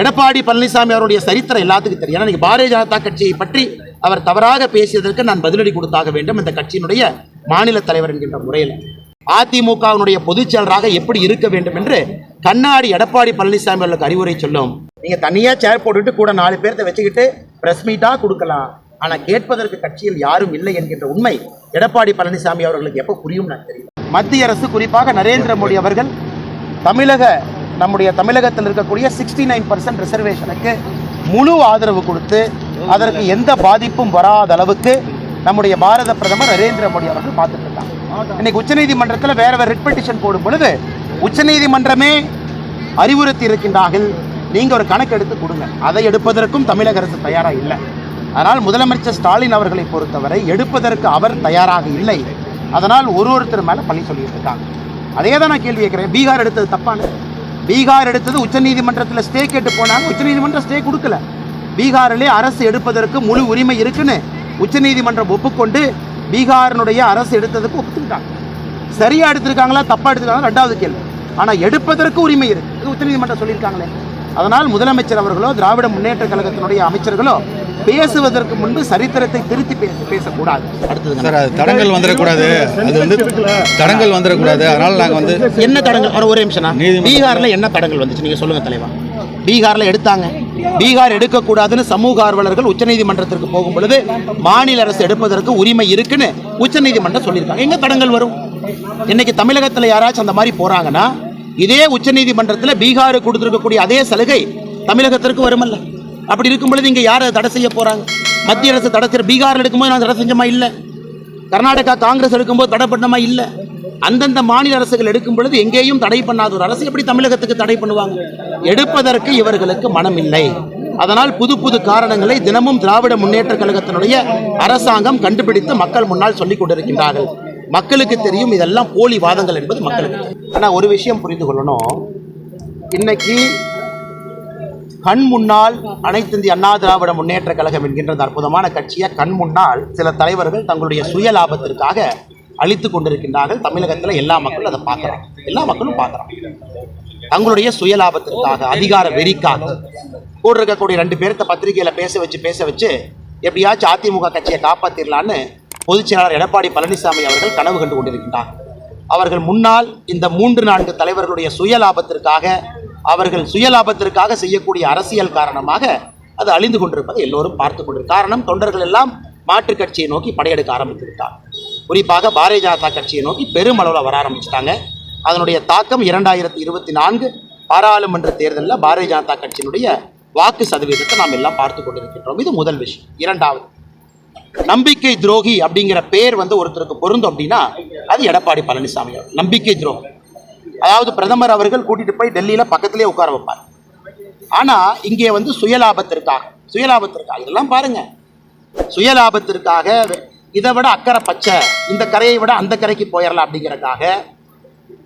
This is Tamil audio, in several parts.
எடப்பாடி பழனிசாமி அவருடைய சரித்திரம் எல்லாத்துக்கும் தெரியும். ஏன்னா நீங்கள் பாரதிய ஜனதா கட்சியை பற்றி அவர் தவறாக பேசியதற்கு நான் பதிலடி கொடுத்தாக வேண்டும் இந்த கட்சியினுடைய மாநில தலைவர் என்கின்ற முறையில். அதிமுகவினுடைய பொதுச் செயலராக எப்படி இருக்க வேண்டும் என்று கண்ணாடி எடப்பாடி பழனிசாமி அவர்களுக்கு அறிவுரை சொல்லும். நீங்கள் தனியாக சேர் போட்டுட்டு கூட நாலு பேர்த்த வச்சுக்கிட்டு ப்ரெஸ் மீட்டாக கொடுக்கலாம். ஆனால் கேட்பதற்கு கட்சியில் யாரும் இல்லை என்கின்ற உண்மை எடப்பாடி பழனிசாமி அவர்களுக்கு எப்போ புரியும் நான் தெரியும். மத்திய அரசு குறிப்பாக நரேந்திர மோடி அவர்கள் தமிழக நம்முடைய தமிழகத்தில் இருக்கக்கூடிய சிக்ஸ்டி நைன் பர்சன்ட் ரிசர்வேஷனுக்கு முழு ஆதரவு கொடுத்து அதற்கு எந்த பாதிப்பும் வராத அளவுக்கு நம்முடைய பாரத பிரதமர் நரேந்திர மோடி அவர்கள் பார்த்துட்டு இருக்காங்க இன்னைக்கு உச்சநீதிமன்றத்தில் வேற வேறு ரிட் பெட்டிஷன் போடும் பொழுது உச்சநீதிமன்றமே அறிவுறுத்தி இருக்கின்றார்கள். நீங்கள் ஒரு கணக்கு எடுத்து கொடுங்க. அதை எடுப்பதற்கும் தமிழக அரசு தயாராக இல்லை. அதனால் முதலமைச்சர் ஸ்டாலின் அவர்களை பொறுத்தவரை எடுப்பதற்கு அவர் தயாராக இல்லை. அதனால் ஒரு ஒருத்தர் மேலே பழி சொல்லிட்டு இருக்காங்க. அதே தான் நான் கேள்வி கேட்குறேன். பீகார் எடுத்தது தப்பான பீகார் எடுத்தது உச்சநீதிமன்றத்தில் ஸ்டே கேட்டு போனாங்க. உச்சநீதிமன்றம் ஸ்டே கொடுக்கல. பீகாரிலே அரசு எடுப்பதற்கு முழு உரிமை இருக்குன்னு உச்சநீதிமன்றம் ஒப்புக்கொண்டு பீகாரினுடைய அரசு எடுத்ததுக்கு ஒப்புக்கிட்டாங்க சரியாக எடுத்திருக்காங்களா தப்பாக எடுத்துருக்காங்களா ரெண்டாவது கேள்வி. ஆனால் எடுப்பதற்கு உரிமை இருக்குது உச்சநீதிமன்றம் சொல்லியிருக்காங்களே. அதனால் முதலமைச்சர் அவர்களோ திராவிட முன்னேற்ற கழகத்தினுடைய அமைச்சர்களோ பேசுவதற்கு முன்பு சரித்திரத்தை திருத்தி பேச பேசக்கூடாது. அடுத்தது சார் அது தடங்கள் வந்துடக்கூடாது. அது வந்து தடங்கள் வந்துடக்கூடாது. அதனால நாங்கள் வந்து என்ன தடங்கள்? ஒரு நிமிஷம். பீகார்ல என்ன தடங்கள் வந்துச்சு? நீங்க சொல்லுங்க தலைவா. பீகார்ல எடுத்தாங்க. பீகார் எடுக்கக்கூடாதுன்னு சமூக ஆர்வலர்கள் உச்சநீதிமன்றத்திற்கு போகும் பொழுது மாநில அரசு எடுப்பதற்கு உரிமை இருக்குன்னு உச்சநீதிமன்றம் சொல்லியிருக்காங்க. எங்க தடங்கள் வரும்? இன்னைக்கு தமிழகத்தில் யாராச்சும் அந்த மாதிரி போறாங்கன்னா இதே உச்சநீதிமன்றத்தில் பீகாருக்கு கொடுத்துருக்கக்கூடிய அதே சலுகை தமிழகத்திற்கு வருமல்ல. அப்படி இருக்கும் பொழுது இங்கே யாரை தடை செய்ய போகிறாங்க மத்திய அரசு தடை செய்ய பீகார் எடுக்கும்போது நான் தடை செஞ்சமா இல்லை. கர்நாடகா காங்கிரஸ் எடுக்கும்போது தடை பண்ணமா இல்லை. அந்தந்த மாநில அரசுகள் எடுக்கும் பொழுது எங்கேயும் தடை பண்ணாத ஒரு அரசு எப்படி தமிழகத்துக்கு தடை பண்ணுவாங்க? எடுப்பதற்கு இவர்களுக்கு மனம் இல்லை. அதனால் புது புது காரணங்களை தினமும் திராவிட முன்னேற்ற கழகத்தினுடைய அரசாங்கம் கண்டுபிடித்து மக்கள் முன்னால் சொல்லிக் கொண்டிருக்கின்றார்கள். மக்களுக்கு தெரியும் இதெல்லாம் போலி வாதங்கள் என்பது மக்களுக்கு ஆனால் ஒரு விஷயம் புரிந்து கொள்ளணும். இன்னைக்கு கண் முன்னால் அனைத்து இந்திய அண்ணா திராவிட முன்னேற்ற கழகம் என்கின்ற அற்புதமான கட்சியை கண் முன்னால் சில தலைவர்கள் தங்களுடைய சுய லாபத்திற்காக அழித்து கொண்டிருக்கின்றார்கள். தமிழகத்தில் எல்லா மக்களும் அதை பார்க்குறாங்க. எல்லா மக்களும் பார்க்குறாங்க. தங்களுடைய சுய லாபத்திற்காக அதிகார வெறிக்காக கூட இருக்கக்கூடிய ரெண்டு பேர்த்த பத்திரிகையில் பேச வச்சு பேச வச்சு எப்படியாச்சும் அதிமுக கட்சியை காப்பாற்றிடலான்னு பொதுச் செயலாளர் எடப்பாடி பழனிசாமி அவர்கள் கனவு கண்டு கொண்டிருக்கின்றார். அவர்கள் முன்னால் இந்த மூன்று நான்கு தலைவர்களுடைய சுய லாபத்திற்காக அவர்கள் சுயலாபத்திற்காக செய்யக்கூடிய அரசியல் காரணமாக அது அழிந்து கொண்டிருப்பதை எல்லோரும் பார்த்து கொண்டிரு காரணம் தொண்டர்கள் எல்லாம் மாற்றுக் கட்சியை நோக்கி படையெடுக்க ஆரம்பித்து விட்டார். குறிப்பாக பாரதிய ஜனதா கட்சியை நோக்கி பெருமளவில் வர ஆரம்பிச்சிட்டாங்க. அதனுடைய தாக்கம் இரண்டாயிரத்தி இருபத்தி நான்கு பாராளுமன்ற தேர்தலில் பாரதிய ஜனதா கட்சியினுடைய வாக்கு சதவீதத்தை நாம் எல்லாம் பார்த்து கொண்டிருக்கின்றோம். இது முதல் விஷயம். இரண்டாவது நம்பிக்கை துரோகி அப்படிங்கிற பேர் வந்து ஒருத்தருக்கு பொருந்தும் அப்படின்னா அது எடப்பாடி பழனிசாமி நம்பிக்கை துரோகம். அதாவது பிரதமர் அவர்கள் கூட்டிட்டு போய் டெல்லியில பக்கத்திலே உட்கார வைப்பார். ஆனா இங்கே வந்து சுயலாபத்திற்காக சுயலாபத்திற்காக இதெல்லாம் பாருங்க. சுயலாபத்திற்காக இதை விட அக்கறை பச்சை. இந்த கரையை விட அந்த கரைக்கு போயிடலாம் அப்படிங்கிறதுக்காக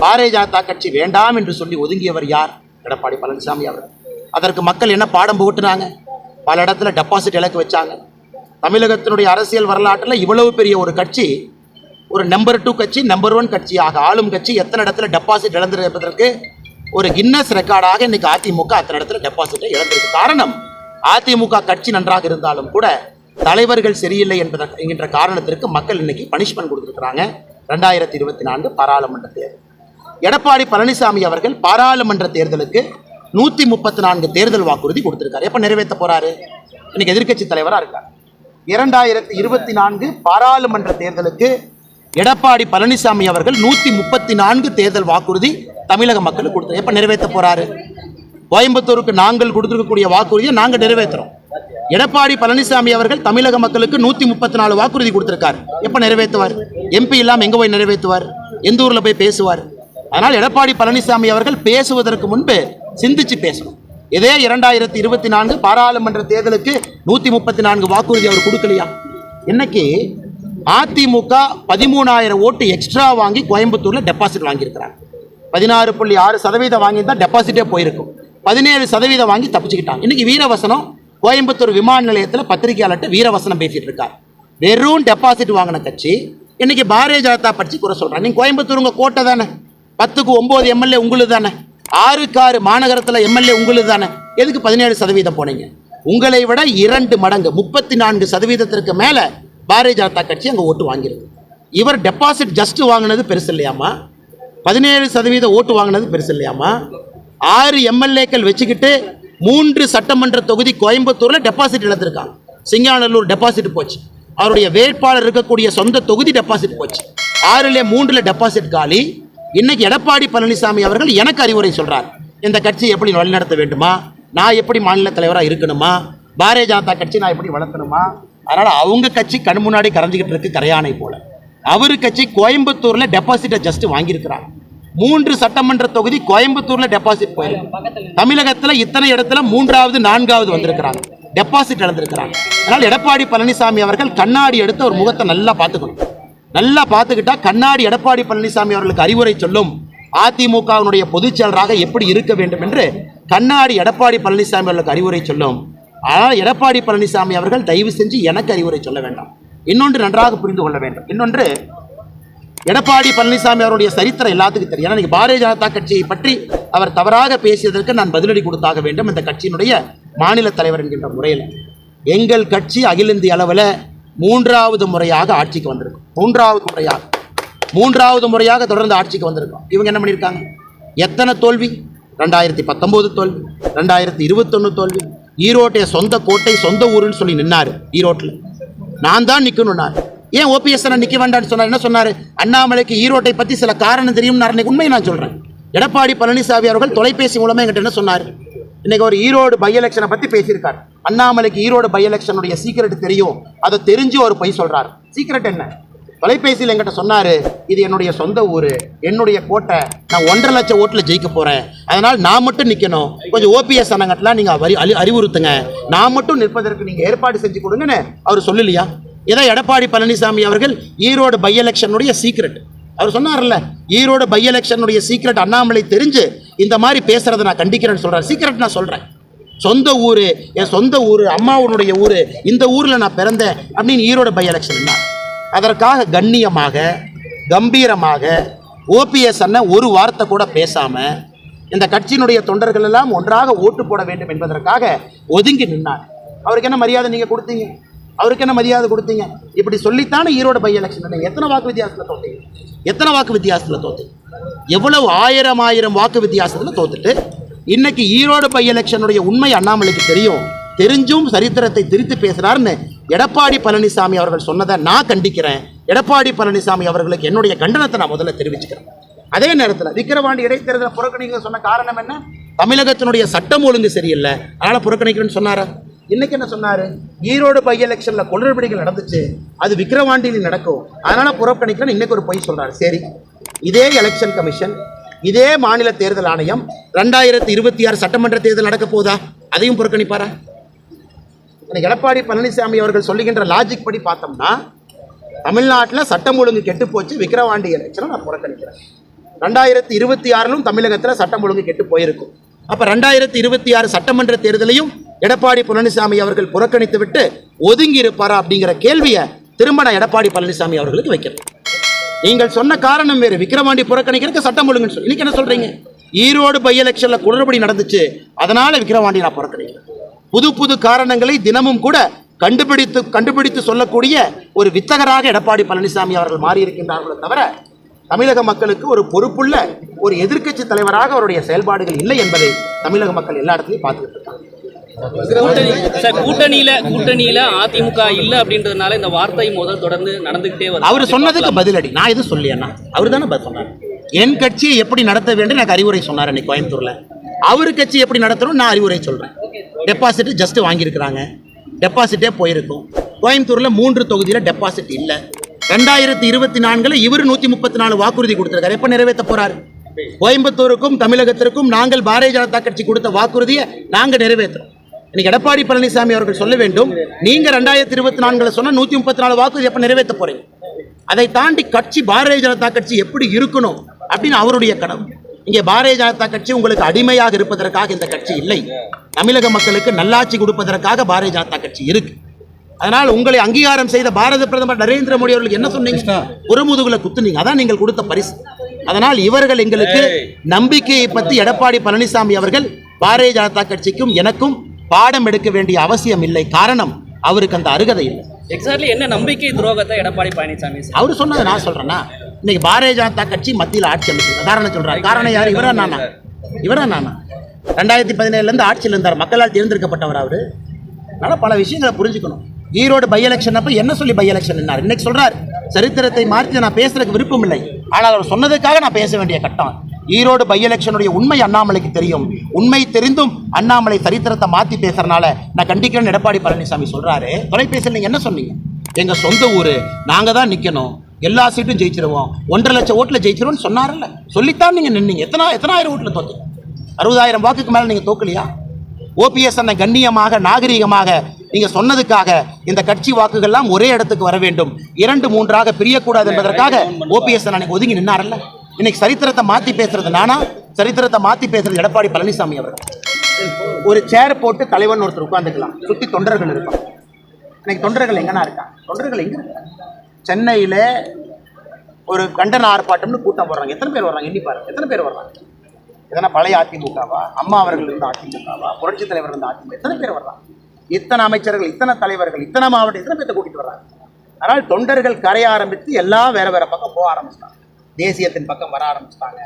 பாரதிய ஜனதா கட்சி வேண்டாம் என்று சொல்லி ஒதுங்கியவர் யார்? எடப்பாடி பழனிசாமி அவர் அதற்கு மக்கள் என்ன பாடம் புகட்டுனாங்க? பல இடத்துல டெபாசிட் இலக்கு வச்சாங்க. தமிழகத்தினுடைய அரசியல் வரலாற்றில் இவ்வளவு பெரிய ஒரு கட்சி ஒரு நம்பர் டூ கட்சி நம்பர் ஒன் கட்சியாக ஆளும் கட்சி எத்தனை இடத்துல டெபாசிட் இழந்திருப்பதற்கு ஒரு கின்னஸ் ரெக்கார்டாக இன்னைக்கு அதிமுக அத்தனை இடத்துல டெபாசிட்டை இழந்திருக்கு. காரணம் அதிமுக கட்சி நன்றாக இருந்தாலும் கூட தலைவர்கள் சரியில்லை என்பத என்கின்ற காரணத்திற்கு மக்கள் இன்னைக்கு பனிஷ்மெண்ட் கொடுத்துருக்குறாங்க. ரெண்டாயிரத்தி இருபத்தி நான்கு பாராளுமன்ற தேர்தல். எடப்பாடி பழனிசாமி அவர்கள் பாராளுமன்ற தேர்தலுக்கு நூற்றி முப்பத்தி நான்கு தேர்தல் வாக்குறுதி கொடுத்துருக்காரு. எப்போ நிறைவேற்ற போறாரு? இன்னைக்கு எதிர்க்கட்சி தலைவராக இருக்கார். இரண்டாயிரத்தி இருபத்தி நான்கு பாராளுமன்ற தேர்தலுக்கு எடப்பாடி பழனிசாமி அவர்கள் நூற்றி முப்பத்தி நான்கு தேர்தல் வாக்குறுதி தமிழக மக்களுக்கு கொடுத்தாரு எப்போ நிறைவேற்ற போறாரு? கோயம்புத்தூருக்கு நாங்கள் கொடுத்துருக்கக்கூடிய வாக்குறுதியை நாங்கள் நிறைவேற்றுறோம். எடப்பாடி பழனிசாமி அவர்கள் தமிழக மக்களுக்கு நூற்றி முப்பத்தி நாலு வாக்குறுதி கொடுத்துருக்காரு. எப்போ நிறைவேற்றுவார்? எம்பி இல்லாமல் எங்கே போய் நிறைவேற்றுவார்? எந்த ஊரில் போய் பேசுவார்? அதனால் எடப்பாடி பழனிசாமி அவர்கள் பேசுவதற்கு முன்பு சிந்திச்சு பேசணும். இதே இரண்டாயிரத்தி இருபத்தி நான்கு பாராளுமன்ற தேர்தலுக்கு நூற்றி முப்பத்தி நான்கு வாக்குறுதி அவர் கொடுக்கலையா? இன்னைக்கு அதிமுக பதிமூணாயிரம் ஓட்டு எக்ஸ்ட்ரா வாங்கி கோயம்புத்தூரில் டெபாசிட் வாங்கியிருக்கிறாங்க. பதினாறு புள்ளி ஆறு சதவீதம் வாங்கி தான் டெபாசிட்டே போயிருக்கும். பதினேழு சதவீதம் வாங்கி தப்பிச்சுக்கிட்டாங்க. இன்னைக்கு வீரவசனம் கோயம்புத்தூர் விமான நிலையத்தில் பத்திரிகையாளர்கிட்ட வீரவசனம் பேசிட்டு இருக்கார். வெறும் டெபாசிட் வாங்கின கட்சி இன்னைக்கு பாரதிய ஜனதா கட்சி குறை சொல்கிறேன் நீ கோயம்புத்தூர்ங்க கோட்டை தானே? பத்துக்கு ஒம்பது எம்எல்ஏ உங்களுக்கு தானே? ஆறுக்கு ஆறு மாநகரத்தில் எம்எல்ஏ உங்களுக்கு தானே? எதுக்கு பதினேழு சதவீதம் போனீங்க? உங்களை விட இரண்டு மடங்கு முப்பத்தி நான்கு சதவீதத்திற்கு மேலே பாரதிய ஜனதா கட்சி அங்கே ஓட்டு வாங்கியிருக்கு. இவர் டெபாசிட் ஜஸ்ட் வாங்கினது பெருசு இல்லையாம்மா? பதினேழு சதவீத ஓட்டு வாங்கினது பெருசு இல்லையாம்மா? ஆறு எம்எல்ஏக்கள் வச்சுக்கிட்டு மூன்று சட்டமன்ற தொகுதி கோயம்புத்தூரில் டெபாசிட் இழந்திருக்காங்க. சிங்காநல்லூர் டெபாசிட் போச்சு. அவருடைய வேட்பாளர் இருக்கக்கூடிய சொந்த தொகுதி டெபாசிட் போச்சு. ஆறுல மூன்றுல டெபாசிட் காலி. இன்னைக்கு எடப்பாடி பழனிசாமி அவர்கள் எனக்கு அறிவுரை சொல்கிறார் இந்த கட்சியை எப்படி வழிநடத்த வேண்டுமா? நான் எப்படி மாநில தலைவராக இருக்கணுமா? பாரதிய ஜனதா கட்சி நான் எப்படி வளர்த்தணுமா அதனால் அவங்க கட்சி கண் முன்னாடி கரைஞ்சிக்கிட்டு இருக்கு கரையானை போல. அவர் கட்சி கோயம்புத்தூரில் டெபாசிட்டை ஜஸ்ட் வாங்கியிருக்கிறார். மூன்று சட்டமன்ற தொகுதி கோயம்புத்தூரில் டெபாசிட் போயிருக்கு. தமிழகத்தில் இத்தனை இடத்துல மூன்றாவது நான்காவது வந்திருக்கிறாங்க. டெபாசிட் இழந்திருக்கிறாங்க. அதனால் எடப்பாடி பழனிசாமி அவர்கள் கண்ணாடி எடுத்து ஒரு முகத்தை நல்லா பார்த்துக்கணும். நல்லா பார்த்துக்கிட்டா கண்ணாடி எடப்பாடி பழனிசாமி அவர்களுக்கு அறிவுரை சொல்லும். அதிமுகவினுடைய பொதுச் செயலராக எப்படி இருக்க வேண்டும் என்று கண்ணாடி எடப்பாடி பழனிசாமி அவர்களுக்கு அறிவுரை சொல்லும். ஆனால் எடப்பாடி பழனிசாமி அவர்கள் தயவு செஞ்சு எனக்கு அறிவுரை சொல்ல வேண்டாம். இன்னொன்று நன்றாக புரிந்து கொள்ள வேண்டும். இன்னொன்று எடப்பாடி பழனிசாமி அவருடைய சரித்திரம் எல்லாத்துக்கும் தெரியும். ஏன்னா பாரதிய ஜனதா கட்சியை பற்றி அவர் தவறாக பேசியதற்கு நான் பதிலடி கொடுத்தாக வேண்டும் இந்த கட்சியினுடைய மாநில தலைவர் என்கின்ற முறையில். எங்கள் கட்சி அகில இந்திய அளவில் மூன்றாவது முறையாக ஆட்சிக்கு வந்திருக்கும். மூன்றாவது முறையாக. மூன்றாவது முறையாக தொடர்ந்து ஆட்சிக்கு வந்திருக்கோம். இவங்க என்ன பண்ணியிருக்காங்க? எத்தனை தோல்வி? ரெண்டாயிரத்தி பத்தொம்போது தோல்வி ரெண்டாயிரத்தி இருபத்தொன்று தோல்வி ஈரோட்டைய சொந்த கோட்டை சொந்த ஊருன்னு சொல்லி நின்னாரு ஈரோட்டில். நான் தான் நிற்கணும்னார் ஏன் ஓபிஎஸ் நிற்க வேண்டாம்னு சொன்னார்? என்ன சொன்னார்? அண்ணாமலைக்கு ஈரோட்டை பற்றி சில காரணம் தெரியும் அன்னைக்கு உண்மையை நான் சொல்கிறேன் எடப்பாடி பழனிசாமி அவர்கள் தொலைபேசி மூலமாக எங்கிட்ட என்ன சொன்னார்? இன்னைக்கு ஒரு ஈரோடு பை எலெக்ஷனை பற்றி பேசியிருக்கார். அண்ணாமலைக்கு ஈரோடு பை எலெக்ஷனுடைய சீக்கிரட் தெரியும். அதை தெரிஞ்சு ஒரு பொய் சொல்கிறார் சீக்கிரட் என்ன? தொலைபேசியில் என்கிட்ட சொன்னார் இது என்னுடைய சொந்த ஊர். என்னுடைய கோட்டை. நான் ஒன்றரை லட்சம் ஓட்டில் ஜெயிக்க போகிறேன் அதனால் நான் மட்டும் நிற்கணும் கொஞ்சம் ஓபிஎஸ் அண்ணங்கட்டெலாம் நீங்கள் அறி அறி- அறிவுறுத்துங்க. நான் மட்டும் நிற்பதற்கு நீங்கள் ஏற்பாடு செஞ்சு கொடுங்கன்னு அவர் சொல்லலையா? இதை எடப்பாடி பழனிசாமி அவர்கள் ஈரோடு பை எலெக்ஷனுடைய சீக்ரெட் அவர் சொன்னார்ல ஈரோடு பை எலெக்ஷனுடைய சீக்ரெட் அண்ணாமலை தெரிஞ்சு இந்த மாதிரி பேசுகிறத நான் கண்டிக்கிறேன்னு சொல்கிறேன் சீக்ரெட் நான் சொல்கிறேன் சொந்த ஊர் என் சொந்த ஊர் அம்மாவுனுடைய ஊர் இந்த ஊரில் நான் பிறந்தேன் அப்படின்னு ஈரோடு பை எலெக்ஷன் அதற்காக கண்ணியமாக கம்பீரமாக ஓபிஎஸ் அண்ணன் ஒரு வார்த்தை கூட பேசாமல் இந்த கட்சியினுடைய தொண்டர்கள் எல்லாம் ஒன்றாக ஓட்டு போட வேண்டும் என்பதற்காக ஒதுங்கி நின்னார். அவருக்கு என்ன மரியாதை நீங்கள் கொடுத்தீங்க? அவருக்கு என்ன மரியாதை கொடுத்தீங்க? இப்படி சொல்லித்தானே ஈரோடு பை எலெக்ஷன் எத்தனை வாக்கு வித்தியாசத்தில் தோத்தீங்க? எத்தனை வாக்கு வித்தியாசத்தில் தோத்தீங்க? எவ்வளவு ஆயிரம் ஆயிரம் வாக்கு வித்தியாசத்தில் தோத்துட்டு இன்னைக்கு ஈரோடு பை எலெக்ஷனுடைய உண்மை அண்ணாமலைக்கு தெரியும். தெரிஞ்சும் சரித்திரத்தை திரித்து பேசுறாருன்னு எடப்பாடி பழனிசாமி அவர்கள் சொன்னதை நான் கண்டிக்கிறேன். எடப்பாடி பழனிசாமி அவர்களுக்கு என்னுடைய கண்டனத்தை நான் முதல்ல தெரிவிச்சுக்கிறேன். அதே நேரத்தில் விக்கிரவாண்டி இடைத்தேர்தலை புறக்கணிக்க சொன்ன காரணம் என்ன? தமிழகத்தினுடைய சட்டம் ஒழுங்கு சரியில்லை. அதனால் புறக்கணிக்கிறேன்னு சொன்னாரா? இன்னைக்கு என்ன சொன்னாரு? ஈரோடு பை எலெக்ஷன்ல குளறுபடிகள் நடந்துச்சு. அது விக்கிரவாண்டியில் நடக்கும். அதனால புறக்கணிக்கிறேன் இன்னைக்கு ஒரு பொய் சொல்றாரு. சரி. இதே எலெக்ஷன் கமிஷன் இதே மாநில தேர்தல் ஆணையம் ரெண்டாயிரத்தி இருபத்தி ஆறு சட்டமன்ற தேர்தல் நடக்க போதா அதையும் புறக்கணிப்பாரா? எடப்பாடி பழனிசாமி அவர்கள் சொல்லுகின்ற லாஜிக் படி பார்த்தோம்னா தமிழ்நாட்டில் சட்டம் ஒழுங்கு கெட்டு போச்சு விக்கிரவாண்டி எலெக்ஷனை நான் புறக்கணிக்கிறேன். ரெண்டாயிரத்தி இருபத்தி ஆறிலும் தமிழகத்தில் சட்டம் ஒழுங்கு கெட்டு போயிருக்கும். அப்போ ரெண்டாயிரத்தி இருபத்தி ஆறு சட்டமன்ற தேர்தலையும் எடப்பாடி பழனிசாமி அவர்கள் புறக்கணித்து விட்டு ஒதுங்கி இருப்பாரா அப்படிங்கிற கேள்வியை திரும்ப நான் எடப்பாடி பழனிசாமி அவர்களுக்கு வைக்கிறேன். நீங்கள் சொன்ன காரணம் வேறு. விக்கிரவாண்டி புறக்கணிக்கிறதுக்கு சட்டம் ஒழுங்குன்னு சொல்லி இன்னைக்கு என்ன சொல்றீங்க? ஈரோடு பை எலெக்ஷனில் குளறுபடி நடந்துச்சு. அதனால் விக்கிரவாண்டி நான் புறக்கணிக்கிறேன். புது புது காரணங்களை தினமும் கூட கண்டுபிடித்து கண்டுபிடித்து சொல்லக்கூடிய ஒரு வித்தகராக எடப்பாடி பழனிசாமி அவர்கள் மாறியிருக்கின்றார்களே தவிர தமிழக மக்களுக்கு ஒரு பொறுப்புள்ள ஒரு எதிர்க்கட்சி தலைவராக அவருடைய செயல்பாடுகள் இல்லை என்பதை தமிழக மக்கள் எல்லா இடத்துலையும் பார்த்துக்கிட்டு இருக்காங்க. கூட்டணியில கூட்டணியில அதிமுக இல்ல அப்படின்றதுனால இந்த வார்த்தை முதல் தொடர்ந்து நடந்துகிட்டே வருது. அவர் சொன்னதுக்கு பதிலடி. நான் எதுவும் சொல்லியண்ணா அவர் தானே சொன்னார். என் கட்சியை எப்படி நடத்த வேண்டும்? எனக்கு அறிவுரை சொன்னார் அன்னைக்கு கோயம்புத்தூர்ல. அவர் கட்சி எப்படி நடத்தணும் நான் அறிவுரை சொல்றேன். டெபாசிட் ஜஸ்ட்டு வாங்கியிருக்கிறாங்க. டெபாசிட்டே போயிருக்கும். கோயம்புத்தூரில் மூன்று தொகுதியில் டெபாசிட் இல்லை. ரெண்டாயிரத்தி இருபத்தி நான்கில் இவர் நூற்றி முப்பத்தி நாலு வாக்குறுதி கொடுத்துருக்காரு. எப்போ நிறைவேற்ற போகிறாரு கோயம்புத்தூருக்கும் தமிழகத்திற்கும் நாங்கள் பாரதிய ஜனதா கட்சி கொடுத்த வாக்குறுதியை நாங்கள் நிறைவேற்றுறோம். இன்னைக்கு எடப்பாடி பழனிசாமி அவர்கள் சொல்ல வேண்டும் நீங்க ரெண்டாயிரத்தி இருபத்தி நான்கில் சொன்னால் நூற்றி முப்பத்தி நாலு வாக்குறுதி எப்போ நிறைவேற்ற போறீங்க? அதை தாண்டி கட்சி பாரதிய ஜனதா கட்சி எப்படி இருக்கணும் அப்படின்னு அவருடைய கனவு. இங்கே பாரதிய ஜனதா கட்சி உங்களுக்கு அடிமையாக இருப்பதற்காக இந்த கட்சி இல்லை. தமிழக மக்களுக்கு நல்லாட்சி கொடுப்பதற்காக பாரதிய ஜனதா கட்சி இருக்கு. அதனால் உங்களை அங்கீகாரம் செய்த பாரத பிரதமர் நரேந்திர மோடி அவர்களுக்கு என்ன சொன்னீங்க? ஒரு முதுகுல குத்துனீங்க. அதான் நீங்கள் கொடுத்த பரிசு. அதனால் இவர்கள் எங்களுக்கு நம்பிக்கையை பற்றி எடப்பாடி பழனிசாமி அவர்கள் பாரதிய ஜனதா கட்சிக்கும் எனக்கும் பாடம் எடுக்க வேண்டிய அவசியம் இல்லை. காரணம் அவருக்கு அந்த அருகதை இல்லை. எக்ஸாக்ட்லி என்ன நம்பிக்கை துரோகத்தை எடப்பாடி பழனிசாமி சார். அவர் சொன்னதை நான் சொல்றேன்னா இன்னைக்கு பாரதிய ஜனதா கட்சி மத்தியில் ஆட்சி அமைச்சு காரணம் சொல்றாரு. காரணம் யார்? இவரா நானா? இவரா நானா? ரெண்டாயிரத்தி பதினேழுலேருந்து ஆட்சியில் இருந்தார். மக்களால் தேர்ந்தெடுக்கப்பட்டவர் அவர். அதனால் பல விஷயங்களை புரிஞ்சுக்கணும். ஈரோடு பை எலெக்ஷன் அப்போ என்ன சொல்லி பை எலெக்ஷன் இன்னைக்கு சொல்கிறார் சரித்திரத்தை மாற்றி நான் பேசுறதுக்கு விருப்பம் இல்லை. ஆனால் அவர் சொன்னதுக்காக நான் பேச வேண்டிய கட்டம். ஈரோடு பை எலெக்ஷனுடைய உண்மை அண்ணாமலைக்கு தெரியும். உண்மை தெரிந்தும் அண்ணாமலை சரித்திரத்தை மாற்றி பேசுறதுனால நான் கண்டிக்கிறேன்னு எடப்பாடி பழனிசாமி சொல்கிறாரு தொலைபேசியில் நீங்கள் என்ன சொன்னீங்க? எங்கள் சொந்த ஊர். நாங்கள் தான் நிற்கணும் எல்லா சீட்டும் ஜெயிச்சிருவோம். ஒன்றரை லட்சம் ஓட்டில் ஜெயிச்சிருவோம்னு சொன்னார்ல சொல்லித்தான் நீங்கள் நின்னீங்க. எத்தனை எத்தனாயிரம் ஓட்டில் தோத்து அறுபதாயிரம் வாக்குக்கு மேலே நீங்கள் தோக்கலையா? ஓபிஎஸ் அந்த கண்ணியமாக நாகரிகமாக நீங்கள் சொன்னதுக்காக இந்த கட்சி வாக்குகள்லாம் ஒரே இடத்துக்கு வர வேண்டும். இரண்டு மூன்றாக பிரியக்கூடாது என்பதற்காக ஓபிஎஸ் அன்னைக்கு ஒதுங்கி நின்னாரல்ல இன்னைக்கு சரித்திரத்தை மாற்றி பேசுறது நானா? சரித்திரத்தை மாற்றி பேசுறது எடப்பாடி பழனிசாமி அவர்கள். ஒரு சேர் போட்டு தலைவன் ஒருத்தர் உட்காந்துக்கலாம் சுற்றி தொண்டர்கள் இருப்பாங்க. இன்னைக்கு தொண்டர்கள் எங்கன்னா இருக்காங்க தொண்டர்கள் எங்க இருக்காங்க ஒரு கண்டன ஆர்ப்பாட்டம்னு கூட்டம் போடுறாங்க. எத்தனை பேர் வர்றாங்க? எண்ணி பாருங்க. எத்தனை பேர் வர்றாங்க? எதனா பழைய அதிமுகவா? அம்மா அவர்கள் இருந்த அதிமுகவா? புரட்சி தலைவர் இருந்த அதிமுக எத்தனை பேர் வர்றாங்க? இத்தனை அமைச்சர்கள் இத்தனை தலைவர்கள் இத்தனை மாவட்டம் எத்தனை பேர்த்த கூட்டிட்டு வர்றாங்க? அதனால் தொண்டர்கள் கரைய ஆரம்பித்து எல்லாம் வேற வேற பக்கம் போக ஆரம்பிச்சிட்டாங்க. தேசியத்தின் பக்கம் வர ஆரம்பிச்சிட்டாங்க.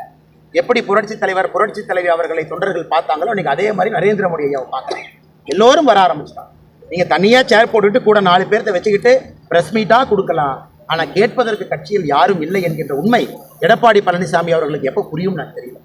எப்படி புரட்சி தலைவர் புரட்சி தலைவி அவர்களை தொண்டர்கள் பார்த்தாங்களோ இன்னைக்கு அதே மாதிரி நரேந்திர மோடி ஐயாவை பார்க்குறேன் எல்லோரும் வர ஆரம்பிச்சிட்டாங்க. நீங்க தனியா சேர் போட்டுட்டு கூட நாலு பேர்த்த வச்சுக்கிட்டு பிரஸ் மீட்டா கொடுக்கலாம். ஆனா கேட்பதற்கு கட்சியில் யாரும் இல்லை என்கின்ற உண்மை எடப்பாடி பழனிசாமி அவர்களுக்கு எப்போ புரியும் நான் தெரியல.